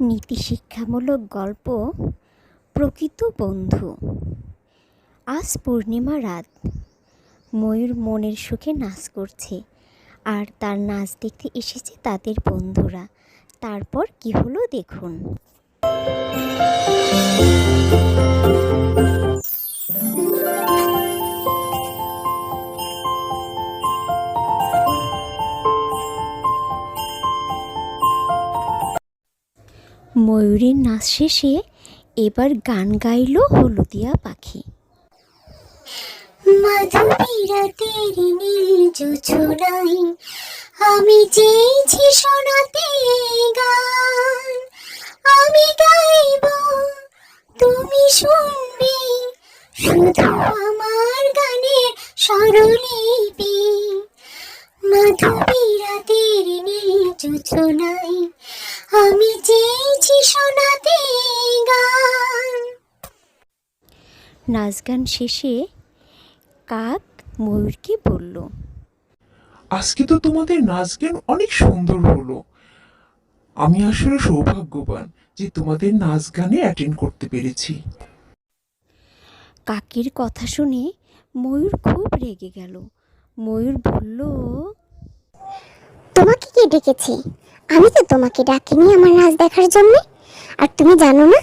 নীতিশিক্ষামূলক গল্প, প্রকৃত বন্ধু। আজ পূর্ণিমা রাত। ময়ূর মনের সুখে নাচ করছে, আর তার নাচ দেখতে এসেছে তাদের বন্ধুরা। তারপর কি হলো দেখুন। ময়ূরের নাচ শেষে এবার গান গাইল হলুদিয়া পাখি। আমি চেয়েছি শোনাতে গান। আমি গাইব, তুমি শুনবে, শুধু আমার গানের স্বরলিপি। মাধুরীরা তেরি নীল জোছনাই আমি চেয়েছি শোনাতে গান। নাচ গান শেষে কাক ময়ূরকে বলল আজকে তো তোমাদের নাচ গান অনেক সুন্দর হলো। আমি আসলে সৌভাগ্যবান যে তোমাদের নাচ গানে অ্যাটেন্ড করতে পেরেছি। কাকের কথা শুনে ময়ূর খুব রেগে গেল। ময়ূর বলল তোমাকে কে ডেকেছে? আমি তো তোমাকে ডাকিনি আমার নাচ দেখার জন্য। আর তুমি জানো না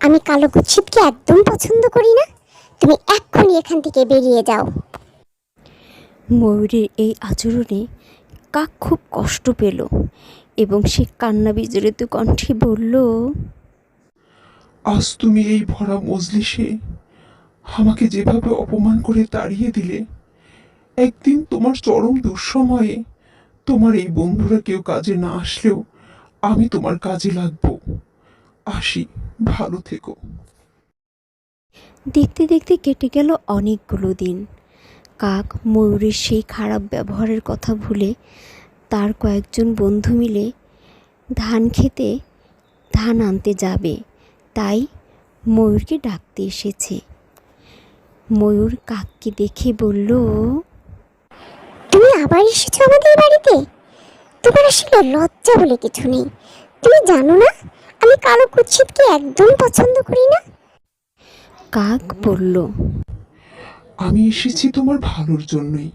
আমি কালো কুৎসিতকে একদম পছন্দ করি না। তুমি এক্ষুনি এখান থেকে বেরিয়ে যাও। ময়ূরের এই আচরণে কাক খুব কষ্ট পেল এবং সে কান্না বিজড়িত কণ্ঠে বলল আজ তুমি এই ভরা মজলিসে আমাকে যেভাবে অপমান করে তাড়িয়ে দিলে একদিন তোমার চরম দুঃসময়ে তোমার এই বন্ধুরা কেউ কাজে না আসলেও আমি তোমার কাজে লাগবো। আসি, ভালো থেকো। দেখতে দেখতে কেটে গেল অনেকগুলো দিন। কাক, ময়ূরের সেই খারাপ ব্যবহারের কথা ভুলে তার কয়েকজন বন্ধু মিলে ধান খেতে ধান আনতে যাবে। তাই ময়ূরকে ডাকতে এসেছে। ময়ূর কাককে দেখে বলল আবার এসেছ আমাদের বাড়িতে? তোমার আসলে লজ্জা বলে কিছু নেই। তুমি জানো না আমি কালো কুৎসিতকে একদম পছন্দ করি না? কাক বলল আমি এসেছি তোমার ভালোর জন্যই।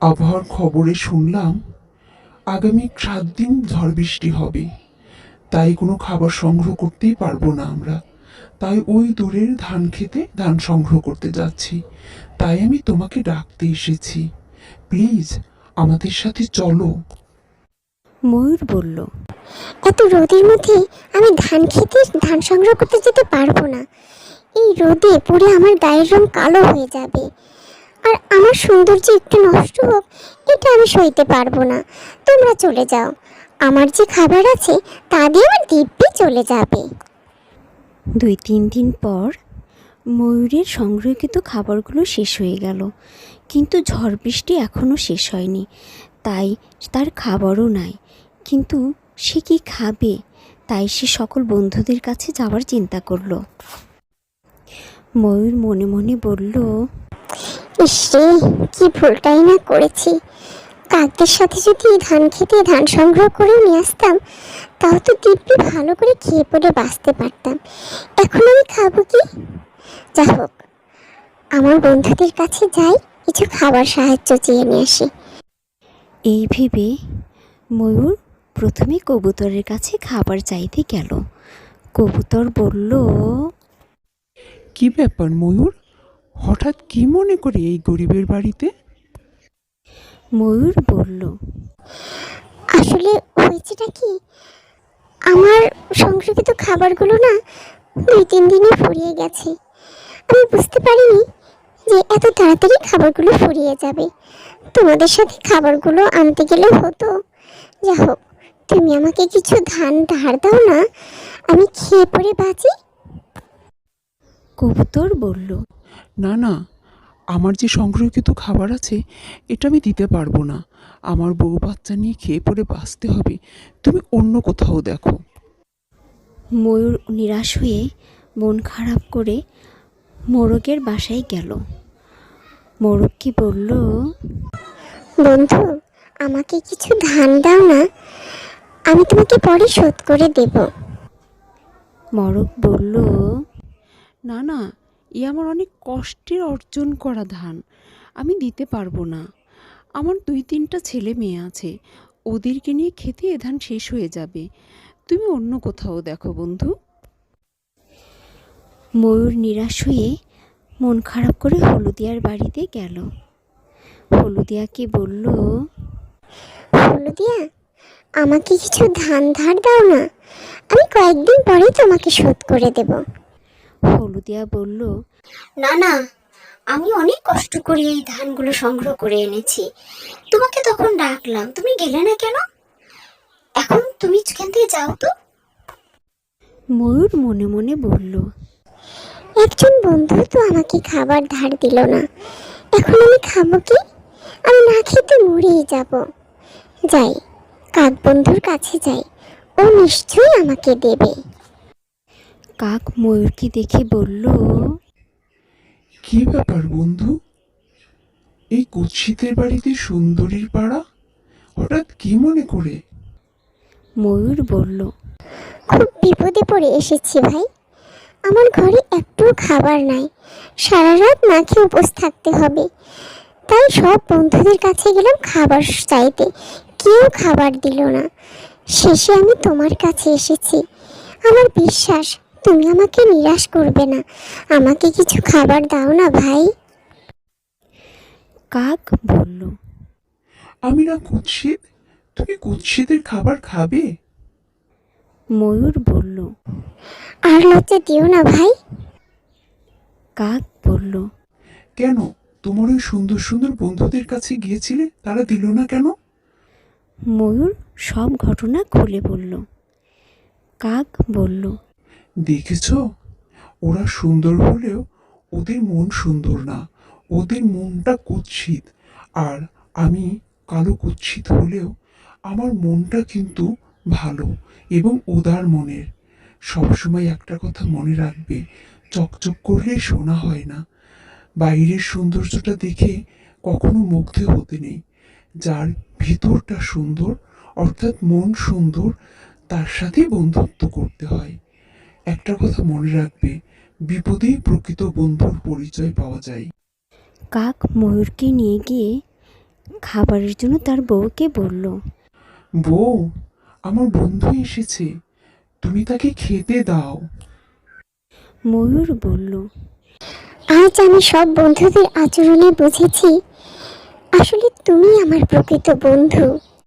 আবহাওয়ার খবরে শুনলাম আগামী সাত দিন ঝড় বৃষ্টি হবে। তাই কোনো খাবার সংগ্রহ করতেই পারব না আমরা। তাই ওই দূরের ধান খেতে ধান সংগ্রহ করতে যাচ্ছি। তাই আমি তোমাকে ডাকতে এসেছি। প্লিজ আমাদের সাথে চলো। ময়ূর বলল এত রোদের মধ্যে আমি ধান খেতে ধান সংগ্রহ করতে যেতে পারব না। এই রোদে পুড়ে আমার গায়ের রং কালো হয়ে যাবে। আর আমার সৌন্দর্য একটু নষ্ট হোক এটা আমি সইতে পারব না। তোমরা চলে যাও। আমার যে খাবার আছে তা দিয়ে আমার দিব্যি চলে যাবে। দুই তিন দিন পর ময়ূরের সংগ্রহকৃত খাবারগুলো শেষ হয়ে গেল। কিন্তু ঝড় বৃষ্টি এখনও শেষ হয়নি, তাই তার খাবারও নাই। কিন্তু সে কি খাবে? তাই সে সকল বন্ধুদের কাছে যাওয়ার চিন্তা করল। ময়ূর মনে মনে বলল ইসরে কি ভুলটাই না করেছি। কাকদের সাথে যদি ধান খেতে ধান সংগ্রহ করে নিয়ে আসতাম, তাও তো দিব্যি ভালো করে খেয়ে পড়ে বাঁচতে পারতাম। এখন আমি খাব কি? যা হোক, আমার বন্ধুদের কাছে যাই কিছু খাবার সাহায্য চেয়ে নিয়ে আসি। এই ভেবে ময়ূর প্রথমে কবুতরের কাছে খাবার চাইতে গেল। কবুতর বলল কি ব্যাপার ময়ূর? হঠাৎ কি মনে করে এই গরিবের বাড়িতে? ময়ূর বলল আসলে হয়েছেটা কি? আমার সংরক্ষিত খাবারগুলো না দুই তিন দিনে ফুরিয়ে গেছে। আমি বুঝতে পারিনি যে এত তাড়াতাড়ি খাবারগুলো ফুরিয়ে যাবে। তোমাদের সাথে খাবারগুলো আনতে গেলে হতো। যা হোক তুমি আমাকে কিছু ধান ধার দাও না আমি খেয়ে পড়ে বাঁচি। কবুতর বলল না না আমার যে সংগ্রহকৃত খাবার আছে এটা আমি দিতে পারব না। আমার বউ বাচ্চা নিয়ে খেয়ে পড়ে বাঁচতে হবে। তুমি অন্য কোথাও দেখো। ময়ূর নিরাশ হয়ে মন খারাপ করে মোরগের বাসায় গেল। মোরগকে বলল বন্ধু আমাকে কিছু ধান দাও না আমি তোমাকে পরে শোধ করে দেব। মরক বলল না না এ আমার অনেক কষ্টের অর্জন করা ধান আমি দিতে পারব না। আমার দুই তিনটা ছেলে মেয়ে আছে ওদেরকে নিয়ে খেতে এ ধান শেষ হয়ে যাবে। তুমি অন্য কোথাও দেখো বন্ধু। ময়ূর নিরাশ হয়ে মন খারাপ করে হলুদিয়ার বাড়িতে গেল। হলুদিয়াকে বলল হলুদিয়া আমাকে কিছু ধান ধার দাও না। আমি কয়েকদিন পরেই তোমাকে শোধ করে দেব। হলুদিয়া বলল না না আমি অনেক কষ্ট করে এই ধানগুলো সংগ্রহ করে এনেছি। তোমাকে তখন ডাকলাম তুমি গেলে না কেন? এখন তুমি এখান থেকে যাও তো। ময়ূর মনে মনে বলল একজন বন্ধু তো আমাকে খাবার ধার দিল না। এখন আমি খাব কি? আমি না খেতে মরেই যাব। যাই কাক বন্ধুর কাছে যাই। ও নিশ্চয়ই আমাকে দেবে। কাক ময়ূরকে দেখে বলল কি ব্যাপার বন্ধু? এই কুৎসিতের বাড়িতে সুন্দরীর পাড়া? হঠাৎ কি মনে করে? ময়ূর বলল খুব বিপদে পড়ে এসেছি ভাই। আমার ঘরে একটু খাবার নাই। সারা রাত না খেয়ে উপোস থাকতে হবে। তাই সব বন্ধুদের কাছে গেলাম খাবার চাইতে। কেউ খাবার দিল না। শেষে আমি তোমার কাছে এসেছি। আমার বিশ্বাস তুমি আমাকে নিরাশ করবে না। আমাকে কিছু খাবার দাও না ভাই। কাক বলল আমি না কুৎসিত? তুমি কুৎসিতের খাবার খাবে? ময়ূর বলল আর লজ্জা দিও না ভাই। কাক বলল কেন? তোমার ওই সুন্দর সুন্দর বন্ধুদের কাছে গিয়েছিলে? তারা দিল না কেন? ময়ূর সব ঘটনা খুলে বলল। কাক বলল দেখেছ? ওরা সুন্দর হলেও ওদের মন সুন্দর না। ওদের মনটা কুৎসিত। আর আমি কালো কুৎসিত হলেও আমার মনটা কিন্তু ভালো এবং উদার মনের। সবসময় একটা কথা মনে রাখবে চকচক করলে শোনা হয় না। বাইরের সৌন্দর্যটা দেখে কখনো মুগ্ধ হতে নেই। যার ভিতরটা সুন্দর অর্থাৎ মন সুন্দর তার সাথে বন্ধুত্ব করতে হয়। একটা কথা মনে রাখবে বিপদেই প্রকৃত বন্ধুর পরিচয় পাওয়া যায়। কাক ময়ূরকে নিয়ে গিয়ে খাবারের জন্য তার বউকে বলল বউ আমার বন্ধু এসেছে। তুমি তাকে খেতে দাও। ময়ূর বলল আজ আমি সব বন্ধুদের আচরণে বুঝেছি আসলে তুমি আমার প্রকৃত বন্ধু।